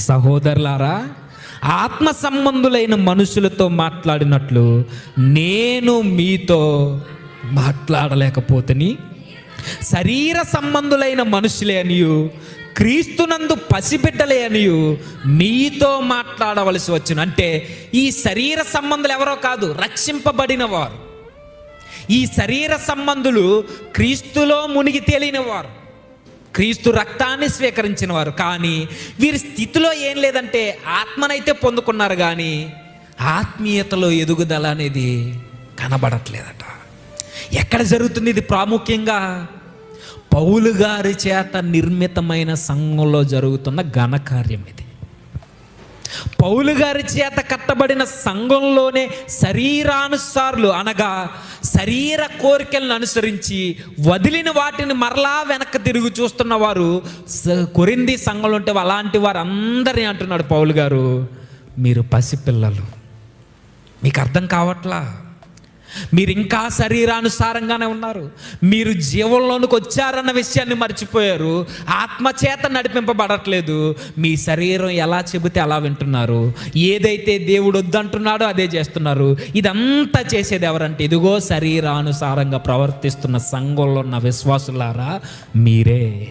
సహోదరులారా ఆత్మ సంబంధులైన మనుషులతో మాట్లాడినట్లు నేను మీతో మాట్లాడలేకపోతని. శరీర సంబంధులైన మనుషులే అనియు క్రీస్తునందు పసిబిడ్డలే అనియు మీతో మాట్లాడవలసి వచ్చును. అంటే ఈ శరీర సంబంధులు ఎవరో కాదు రక్షింపబడిన వారు ఈ శరీర సంబంధులు క్రీస్తులో మునిగి తేలిన వారు క్రీస్తు రక్తాన్ని స్వీకరించిన వారు. కానీ వీరి స్థితిలో ఏం లేదంటే ఆత్మనైతే పొందుకున్నారు కానీ ఆత్మీయతలో ఎదుగుదల అనేది కనబడట్లేదట. ఎక్కడ జరుగుతుంది ఇది ప్రాముఖ్యంగా? పౌలు గారి చేత నిర్మితమైన సంఘంలో జరుగుతున్న ఘనకార్యం ఇది. పౌలు గారి చేత కట్టబడిన సంఘంలోనే శరీరానుసారులు అనగా శరీర కోరికలను అనుసరించి వదిలిన వాటిని మరలా వెనక్కి తిరిగి చూస్తున్న వారు కొరింది సంఘంలో ఉంటే అలాంటి వారు అందరినీ అంటున్నాడు పౌలు గారు. మీరు పసిపిల్లలు. మీకు అర్థం కావట్లా? మీరు ఇంకా శరీరానుసారంగానే ఉన్నారు. మీరు జీవంలోనికి వచ్చారన్న విషయాన్ని మర్చిపోయారు. ఆత్మచేత నడిపింపబడట్లేదు. మీ శరీరం ఎలా చెబితే అలా వింటున్నారు. ఏదైతే దేవుడు వద్దంటున్నాడో అదే చేస్తున్నారు. ఇదంతా చేసేది ఎవరంటే ఇదిగో శరీరానుసారంగా ప్రవర్తిస్తున్న సంఘంలో ఉన్న విశ్వాసులారా మీరే.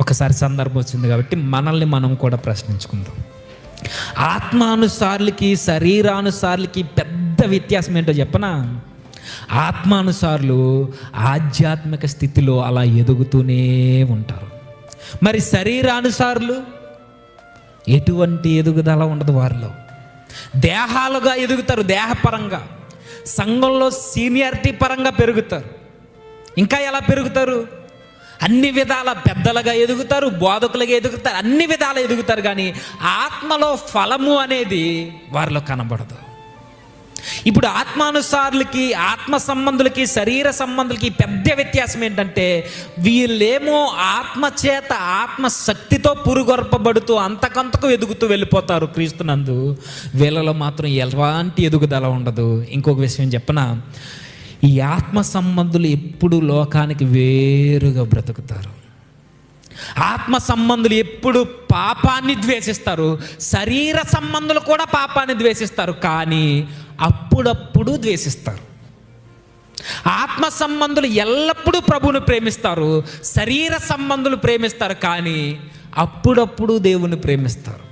ఒకసారి సందర్భం వచ్చింది కాబట్టి మనల్ని మనం కూడా ప్రశ్నించుకుందాం. ఆత్మానుసార్లకి శరీరానుసార్లకి పెద్ద వ్యత్యాసం ఏంటో చెప్పనా? ఆత్మానుసారులు ఆధ్యాత్మిక స్థితిలో అలా ఎదుగుతూనే ఉంటారు. మరి శరీరానుసారులు ఎటువంటి ఎదుగుదల ఉండదు వారిలో. దేహాలుగా ఎదుగుతారు దేహపరంగా. సంఘంలో సీనియారిటీ పరంగా పెరుగుతారు. ఇంకా ఎలా పెరుగుతారు? అన్ని విధాల పెద్దలుగా ఎదుగుతారు బోధకులుగా ఎదుగుతారు అన్ని విధాలు ఎదుగుతారు కానీ ఆత్మలో ఫలము అనేది వారిలో కనబడదు. ఇప్పుడు ఆత్మానుసారులకి ఆత్మ సంబంధులకి శరీర సంబంధులకి పెద్ద వ్యత్యాసం ఏంటంటే వీళ్ళేమో ఆత్మచేత ఆత్మశక్తితో పురుగొరపబడుతూ అంతకంతకు ఎదుగుతూ వెళ్ళిపోతారు క్రీస్తునందు. వీళ్ళలో మాత్రం ఎలాంటి ఎదుగుదల ఉండదు. ఇంకొక విషయం చెప్పిన? ఈ ఆత్మ సంబంధులు ఎప్పుడు లోకానికి వేరుగా బ్రతుకుతారు. ఆత్మ సంబంధులు ఎప్పుడు పాపాన్ని ద్వేషిస్తారు. శరీర సంబంధులు కూడా పాపాన్ని ద్వేషిస్తారు. కానీ అప్పుడప్పుడు ద్వేషిస్తారు. ఆత్మ సంబంధులు ఎల్లప్పుడూ ప్రభువుని ప్రేమిస్తారు శరీర సంబంధులు ప్రేమిస్తారు కానీ అప్పుడప్పుడు దేవుని ప్రేమిస్తారు.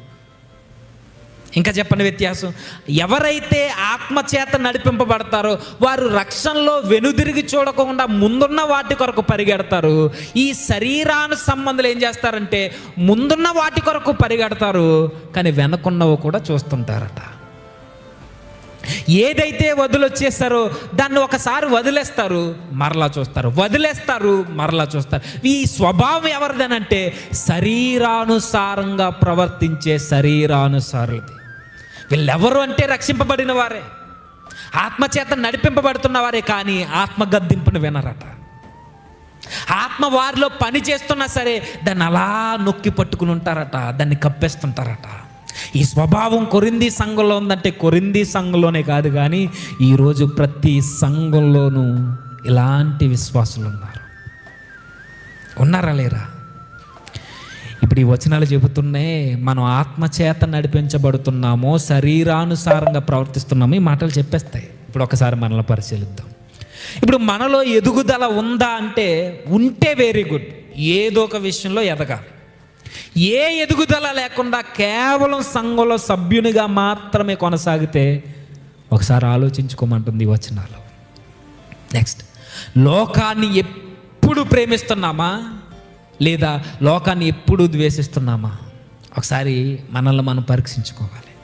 ఇంకా చెప్పని వ్యత్యాసం ఎవరైతే ఆత్మచేత నడిపింపబడతారో వారు రక్షణలో వెనుదిరిగి చూడకుండా ముందున్న వాటి కొరకు పరిగెడతారు. ఈ శరీరాను సంబంధాలు ఏం చేస్తారంటే ముందున్న వాటి కొరకు పరిగెడతారు కానీ వెనకున్నవి కూడా చూస్తుంటారట. ఏదైతే వదిలొచ్చేస్తారో దాన్ని ఒకసారి వదిలేస్తారు మరలా చూస్తారు. వదిలేస్తారు మరలా చూస్తారు. ఈ స్వభావం ఎవరిదనంటే శరీరానుసారంగా ప్రవర్తించే శరీరానుసారులది. వీళ్ళెవరు అంటే రక్షింపబడిన వారే. ఆత్మచేత నడిపింపబడుతున్న వారే కానీ ఆత్మ గద్దింపును వినరట. ఆత్మ వారిలో పని చేస్తున్నా సరే దాన్ని అలా నొక్కి పట్టుకుని ఉంటారట దాన్ని కప్పేస్తుంటారట. ఈ స్వభావం కొరింది సంఘంలో ఉందంటే కొరింది సంఘంలోనే కాదు కానీ ఈరోజు ప్రతి సంఘంలోనూ ఇలాంటి విశ్వాసులు ఉన్నారు. ఉన్నారా లేరా? ఇప్పుడు ఈ వచనాలు చెబుతున్నాయి మనం ఆత్మచేత నడిపించబడుతున్నామో శరీరానుసారంగా ప్రవర్తిస్తున్నామో ఈ మాటలు చెప్పేస్తాయి. ఇప్పుడు ఒకసారి మనలో పరిశీలిద్దాం. ఇప్పుడు మనలో ఎదుగుదల ఉందా అంటే ఉంటే వెరీ గుడ్ ఏదో ఒక విషయంలో ఎదగాలి. ఏ ఎదుగుదల లేకుండా కేవలం సంఘంలో సభ్యునిగా మాత్రమే కొనసాగితే ఒకసారి ఆలోచించుకోమంటుంది ఈ వచనాలు. నెక్స్ట్ లోకాన్ని ఎప్పుడు ప్రేమిస్తున్నామా? లేదా లోకాన్ని ఎప్పుడు ద్వేషిస్తున్నామా? ఒకసారి మనల్ని మనం పరీక్షించుకోవాలి.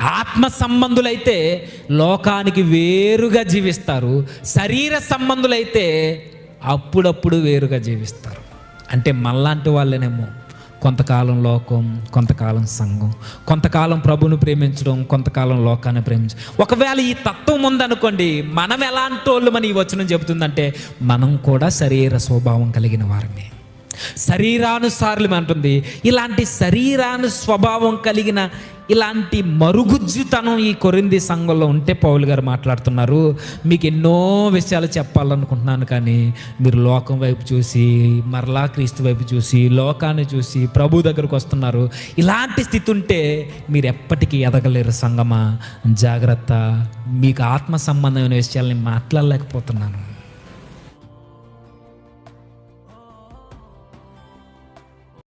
ఆత్మ సంబంధులైతే లోకానికి వేరుగా జీవిస్తారు. శరీర సంబంధులైతే అప్పుడప్పుడు వేరుగా జీవిస్తారు. అంటే మనలాంటి వాళ్ళనేమో. కొంతకాలం లోకం కొంతకాలం సంఘం. కొంతకాలం ప్రభుని ప్రేమించడం కొంతకాలం లోకాన్ని ప్రేమించడం. ఒకవేళ ఈ తత్వం ఉందనుకోండి మనం ఎలాంటి వాళ్ళు మన ఈ వచనం చెబుతుందంటే మనం కూడా శరీర స్వభావం కలిగిన వారమే. శరీరానుసారులు అంటుంది ఇలాంటి శరీరాను స్వభావం కలిగిన ఇలాంటి మరుగుజ్జుతనం ఈ కొరింది సంఘంలో ఉంటే పౌలు గారు మాట్లాడుతున్నారు. మీకు ఎన్నో విషయాలు చెప్పాలనుకుంటున్నాను కానీ మీరు లోకం వైపు చూసి మరలా క్రీస్తు వైపు చూసి లోకాన్ని చూసి ప్రభు దగ్గరకు వస్తున్నారు. ఇలాంటి స్థితి ఉంటే మీరు ఎప్పటికీ ఎదగలేరు సంగమా? జాగ్రత్త. మీకు ఆత్మ సంబంధమైన విషయాల్ని మాట్లాడలేకపోతున్నాను.